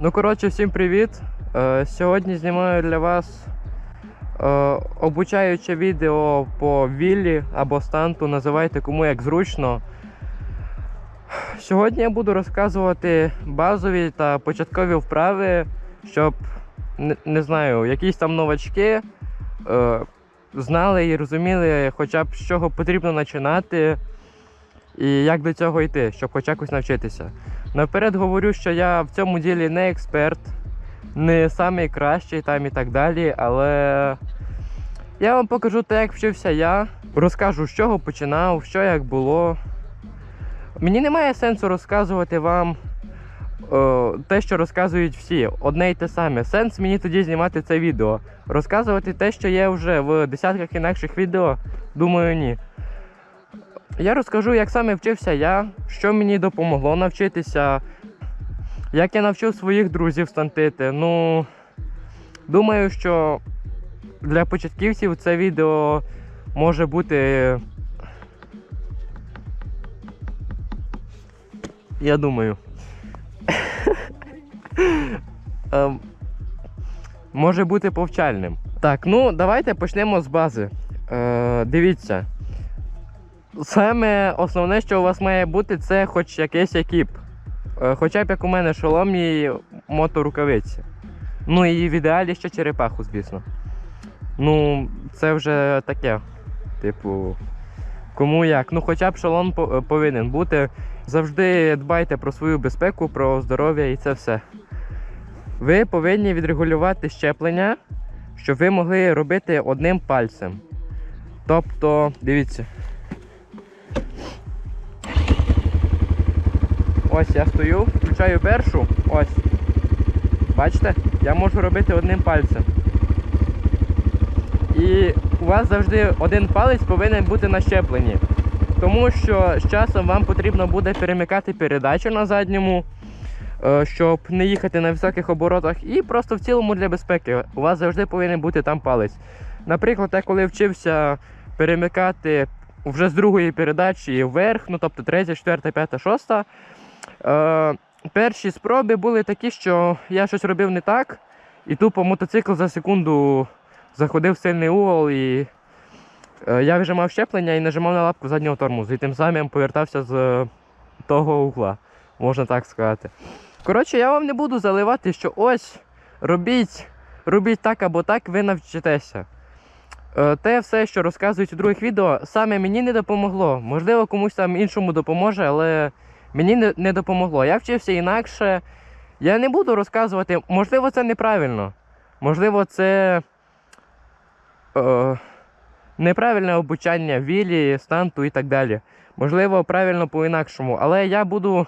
Ну, коротше, всім привіт. Е, сьогодні знімаю для вас е, обучаюче відео по віллі або станту, називайте кому як зручно. Сьогодні я буду розказувати базові та початкові вправи, щоб не, не знаю, якісь там новачки е, знали і розуміли, хоча б з чого потрібно починати і як до цього йти, щоб хоч якось навчитися. Наперед говорю, що я в цьому ділі не експерт, не самий кращий там і так далі, але я вам покажу те, як вчився я, розкажу, з чого починав, що як було. Мені немає сенсу розказувати вам е, те, що розказують всі, одне й те саме. Сенс мені тоді знімати це відео. Розказувати те, що є вже в десятках інакших відео, думаю, ні. Я розкажу, як саме вчився я, що мені допомогло навчитися, як я навчив своїх друзів стантити. Ну, думаю, що для початківців це відео може бути. Я думаю. Ем, Може бути повчальним. Так, ну давайте почнемо з бази. Е, дивіться. Саме основне, що у вас має бути, це хоч якийсь екіп. Е, Хоча б як у мене шолом і моторукавиці. Ну і в ідеалі ще черепаху, звісно. Ну, це вже таке. Типу, кому як. Ну, хоча б шолом е, повинен бути. Завжди дбайте про свою безпеку, про здоров'я і це все. Ви повинні відрегулювати щеплення, щоб ви могли робити одним пальцем. Тобто, дивіться. Ось я стою, включаю першу. Ось. Бачите? Я можу робити одним пальцем. І у вас завжди один палець повинен бути на щепленні. Тому що з часом вам потрібно буде перемикати передачу на задньому, е, щоб не їхати на високих оборотах. І просто в цілому для безпеки у вас завжди повинен бути там палець. Наприклад, я коли вчився перемикати вже з другої передачі вверх, ну тобто третя, четверта, п'ята, шоста. Е, перші спроби були такі, що я щось робив не так, і тупо мотоцикл за секунду заходив в сильний угол, і е, я вижимав щеплення і нажимав на лапку заднього тормозу, і тим самим повертався з того угла, можна так сказати. Коротше, я вам не буду заливати, що ось робіть, робіть так або так, ви навчитеся. Е, Те все, що розказують у других відео, саме мені не допомогло. Можливо, комусь там іншому допоможе, але мені не, допомогло. Я вчився інакше. Я не буду розказувати, можливо, це неправильно. Можливо, це е, неправильне обучання вілі, станту і так далі. Можливо, правильно по-інакшому. Але я буду.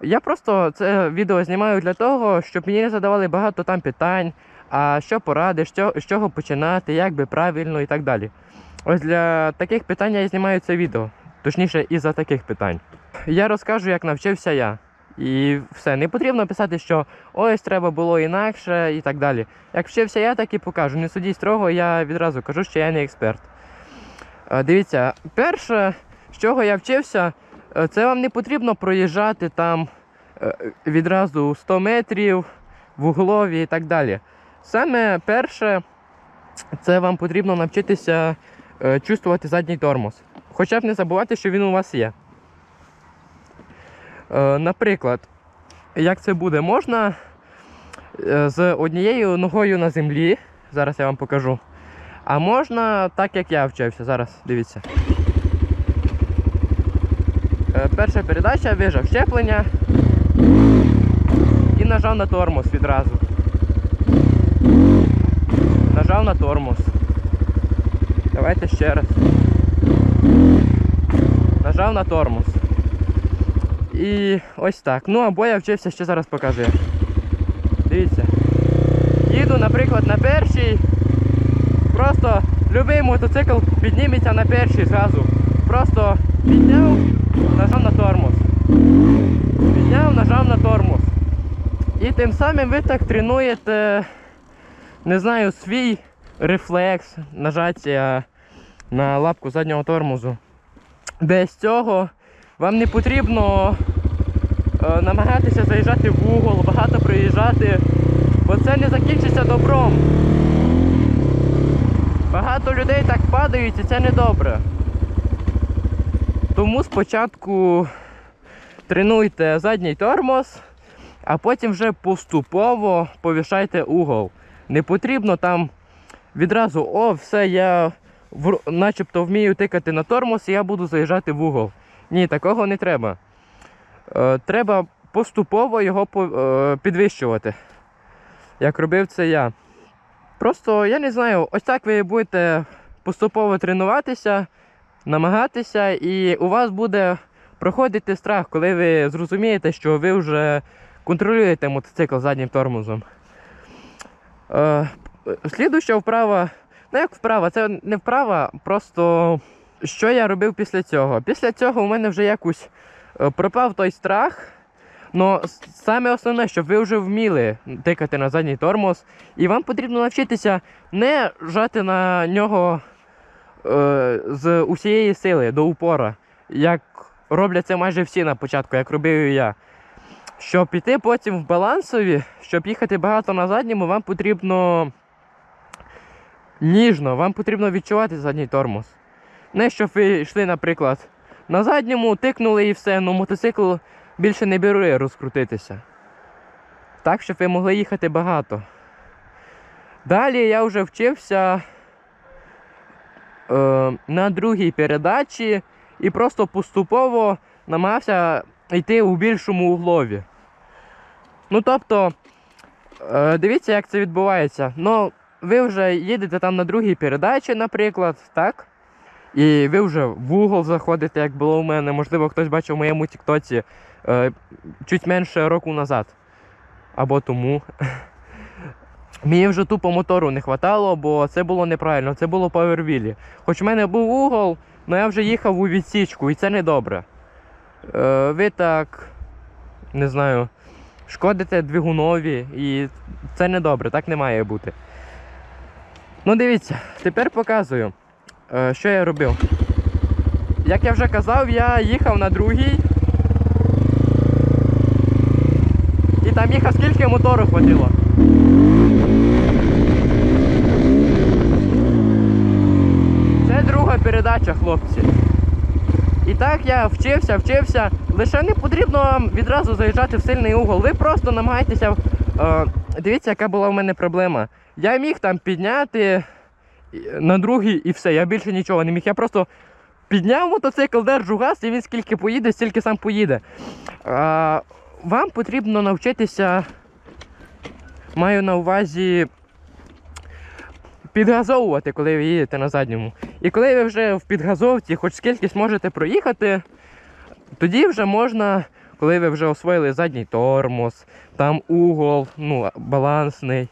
Я просто це відео знімаю для того, щоб мені задавали багато там питань, а що порадиш, що, з чого починати, як би правильно і так далі. Ось для таких питань я знімаю це відео. Точніше, із-за таких питань. Я розкажу, як навчився я. І все, не потрібно писати, що ось треба було інакше і так далі. Як вчився я, так і покажу. Не судіть строго, я відразу кажу, що я не експерт. Е, Дивіться, перше, з чого я вчився, е, це вам не потрібно проїжджати там е, відразу 100 метрів в углові і так далі. Саме перше, це вам потрібно навчитися чувствувати задній тормоз. Хоча б не забувати, що він у вас є. Е, Наприклад, як це буде, можна е, з однією ногою на землі, зараз я вам покажу. А можна так, як я вчився. Зараз дивіться. Е, Перша передача, вижав щеплення і нажав на тормоз відразу. Нажав на тормоз. Давайте ще раз. Нажав на тормоз. І ось так. Ну або я вчився, ще зараз покажу. Дивіться. Їду, наприклад, на першій, завжди мотоцикл підніметься на перший зразу. Просто підняв, нажав на тормоз. Підняв, нажав на тормоз. І тим самим ви так тренуєте, не знаю, свій рефлекс, нажаття на лапку заднього тормозу. Без цього вам не потрібно е, намагатися заїжджати в угол, багато проїжджати, бо це не закінчиться добром. Багато людей так падають і це не добре. Тому спочатку тренуйте задній тормоз, а потім вже поступово повишайте угол. Не потрібно там відразу, о, все, я начебто вмію тикати на тормоз, і я буду заїжджати в угол. Ні, такого не треба. Е, треба поступово його е, підвищувати. Як робив це я. Просто я не знаю, ось так ви будете поступово тренуватися, намагатися, і у вас буде проходити страх, коли ви зрозумієте, що ви вже контролюєте мотоцикл заднім тормозом. Е, слідуща вправа, ну як вправа, це не вправа, просто що я робив після цього. Після цього у мене вже якось е, пропав той страх. С- саме основне, щоб ви вже вміли тикати на задній тормоз, і вам потрібно навчитися не жати на нього е, з усієї сили до упора, як роблять це майже всі на початку, як робив я. Щоб піти потім в балансові, щоб їхати багато на задньому, вам потрібно ніжно, вам потрібно відчувати задній тормоз. Не щоб ви йшли, наприклад, на задньому, тикнули і все, ну мотоцикл більше не бере розкрутитися. Так, щоб ви могли їхати багато. Далі я вже вчився е, на другій передачі і просто поступово намагався йти у більшому углові. Ну тобто, е, дивіться, як це відбувається. Ну, ви вже їдете там на другій передачі, наприклад, так? І ви вже в угол заходите, як було у мене. Можливо, хтось бачив в моєму тіктоці е, чуть менше року назад. Або тому. Мені вже тупо мотору не хватало, бо це було неправильно, це було повервілі. Хоч в мене був угол, але я вже їхав у відсічку, і це не добре. Е, ви так, не знаю, шкодите двигунові, і це не добре, так не має бути. Ну дивіться, тепер показую, що я робив. Як я вже казав, я їхав на другій. І там їхав скільки мотору хватило. Це друга передача, хлопці. І так я вчився, вчився. Лише не потрібно відразу заїжджати в сильний угол. Ви просто намагаєтеся. Е, дивіться, яка була в мене проблема. Я міг там підняти на другий і все, я більше нічого не міг. Я просто підняв мотоцикл, держу газ, і він скільки поїде, стільки сам поїде. А, вам потрібно навчитися, маю на увазі, підгазовувати, коли ви їдете на задньому. І коли ви вже в підгазовці хоч скільки зможете проїхати, тоді вже можна, коли ви вже освоїли задній тормоз, там угол, ну, балансний.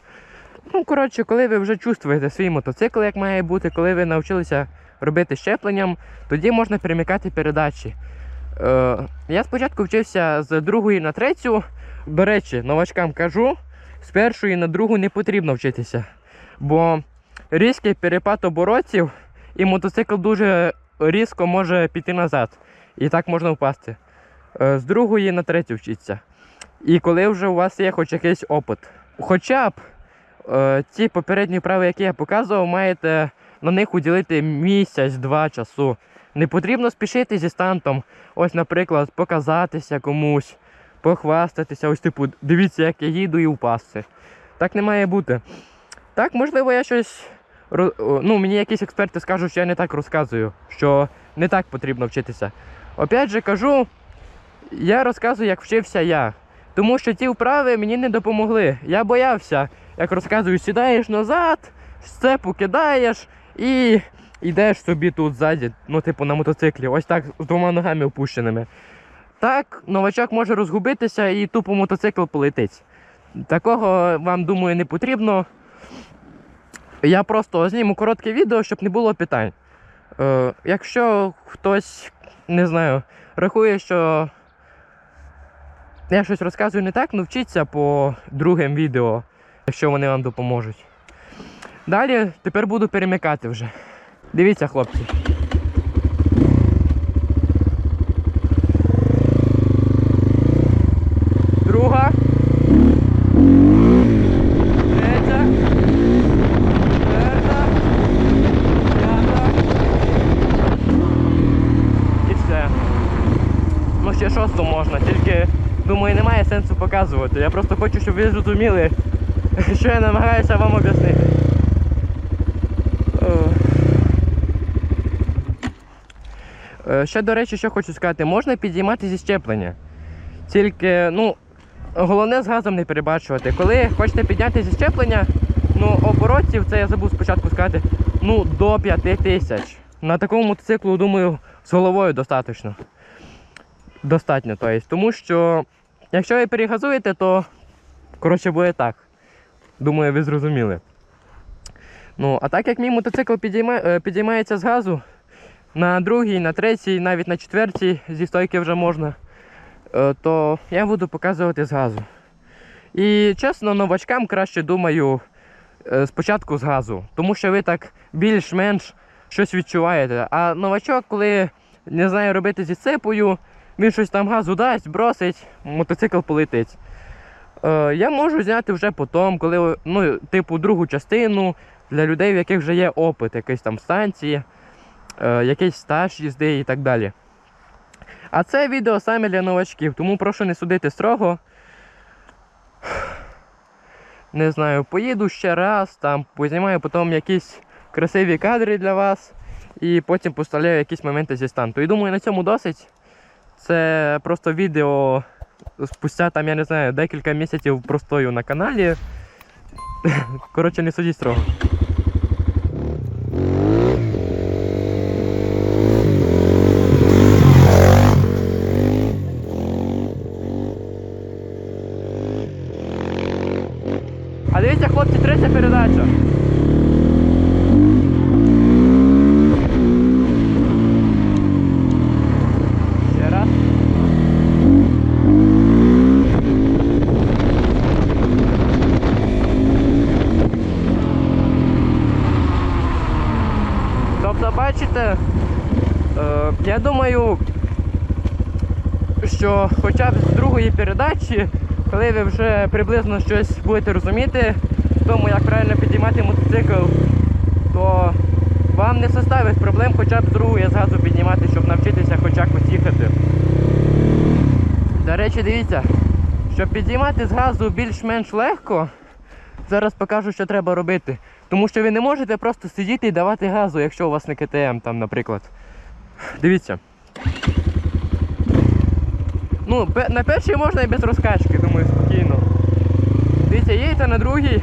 Ну, коротше, коли ви вже чувствуєте свій мотоцикл, як має бути, коли ви навчилися робити щепленням, тоді можна перемикати передачі. Е, я спочатку вчився з другої на третю. До речі, новачкам кажу, з першої на другу не потрібно вчитися. Бо різкий перепад оборотів і мотоцикл дуже різко може піти назад. І так можна впасти. Е, з другої на третю вчиться. І коли вже у вас є хоч якийсь опит. Хоча б е, ці попередні вправи, які я показував, маєте на них уділити місяць-два часу. Не потрібно спішити зі стантом. Ось, наприклад, показатися комусь, похвастатися. Ось, типу, дивіться, як я їду і впасти. Так не має бути. Так, можливо, я щось. Ну, мені якісь експерти скажуть, що я не так розказую, що не так потрібно вчитися. Опять же кажу, я розказую, як вчився я. Тому що ті вправи мені не допомогли. Я боявся, як розказую, сідаєш назад, сцепу кидаєш і йдеш собі тут ззаді, ну, типу, на мотоциклі, ось так з двома ногами опущеними. Так, новачок може розгубитися і тупо мотоцикл полетить. Такого вам, думаю, не потрібно. Я просто зніму коротке відео, щоб не було питань. Е, якщо хтось, не знаю, рахує, що я щось розказую не так, ну по другим відео, якщо вони вам допоможуть. Далі тепер буду перемикати вже. Дивіться, хлопці. Друга. І все. Ну ще шосту можна, тільки думаю, немає сенсу показувати. Я просто хочу, щоб ви зрозуміли, що я намагаюся вам об'яснити. Е, Ще, до речі, що хочу сказати, можна підіймати зі щеплення. Тільки, ну, головне з газом не перебачувати. Коли хочете підняти зі щеплення, ну, оборотів, це я забув спочатку сказати, ну, до 5 тисяч. На такому мотоциклу, думаю, з головою достатньо. Достатньо, то есть. Тому що, якщо ви перегазуєте, то коротше буде так. Думаю, ви зрозуміли. Ну, а так як мій мотоцикл підійма... е, підіймається з газу, на другій, на третій, навіть на четвертій зі стойки вже можна, е, то я буду показувати з газу. І чесно, новачкам краще думаю е, спочатку з газу, тому що ви так більш-менш щось відчуваєте. А новачок, коли не знає робити зі цепою, він щось там газу дасть, бросить, мотоцикл полетить. Е, я можу зняти вже потім, коли ну, типу другу частину для людей, в яких вже є опит, якийсь там станції, е, якийсь стаж їзди і так далі. А це відео саме для новачків, тому прошу не судити строго. Не знаю, поїду ще раз, там познімаю потім якісь красиві кадри для вас і потім поставляю якісь моменти зі станту. І думаю, на цьому досить. Це просто відео спустя там, я не знаю, декілька місяців простою на каналі. Коротше, не судіть строго. А дивіться, хлопці, третя передача. Ще раз. Тобто, бачите, е, я думаю, що хоча б з другої передачі, коли ви вже приблизно щось будете розуміти в тому, як правильно підіймати мотоцикл, то вам не составить проблем хоча б з другої з газу піднімати, щоб навчитися хоч якось їхати. До речі, дивіться, щоб підіймати з газу більш-менш легко, зараз покажу, що треба робити. Тому що ви не можете просто сидіти і давати газу, якщо у вас не КТМ, там, наприклад. Дивіться. Ну, на першій можна і без розкачки, думаю, спокійно. Дивіться, їдете на другій.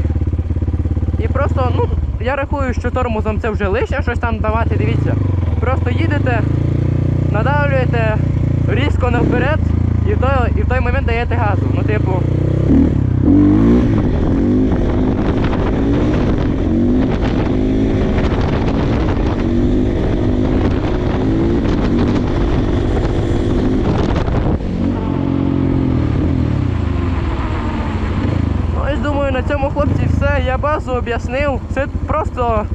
І просто, ну, я рахую, що тормозом це вже лише щось там давати, дивіться. Просто їдете, надавлюєте різко навперед і в той, і в той момент даєте газу. Ну, типу. Ну, ось думаю, на цьому хлопці Базу об'яснив. Це просто,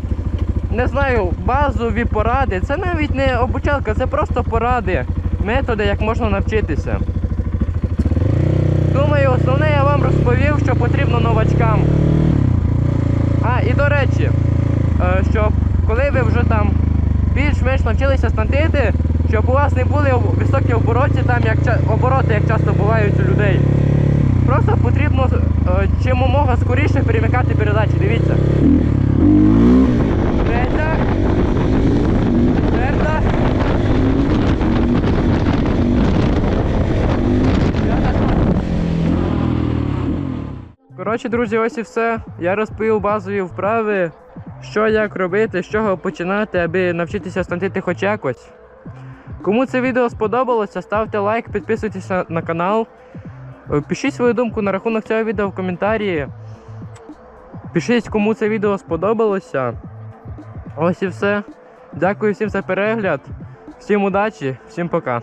не знаю, базові поради. Це навіть не обучалка, це просто поради, методи, як можна навчитися. Думаю, основне я вам розповів, що потрібно новачкам. А, і до речі, е, щоб коли ви вже там більш-менш навчилися стантити, щоб у вас не були високі обороти, там як обороти, як часто бувають у людей. Просто потрібно е, чимомога скоріше перемикати передачі. Дивіться. Третя. Четверта. Коротше, друзі, ось і все. Я розповів базові вправи, що як робити, з чого починати, аби навчитися стантити хоч якось. Кому це відео сподобалося, ставте лайк, підписуйтесь на- на канал. Е, Пишіть свою думку на рахунок цього відео в коментарі. Пишіть, кому це відео сподобалося. Ось і все. Дякую всім за перегляд. Всім удачі, всім пока.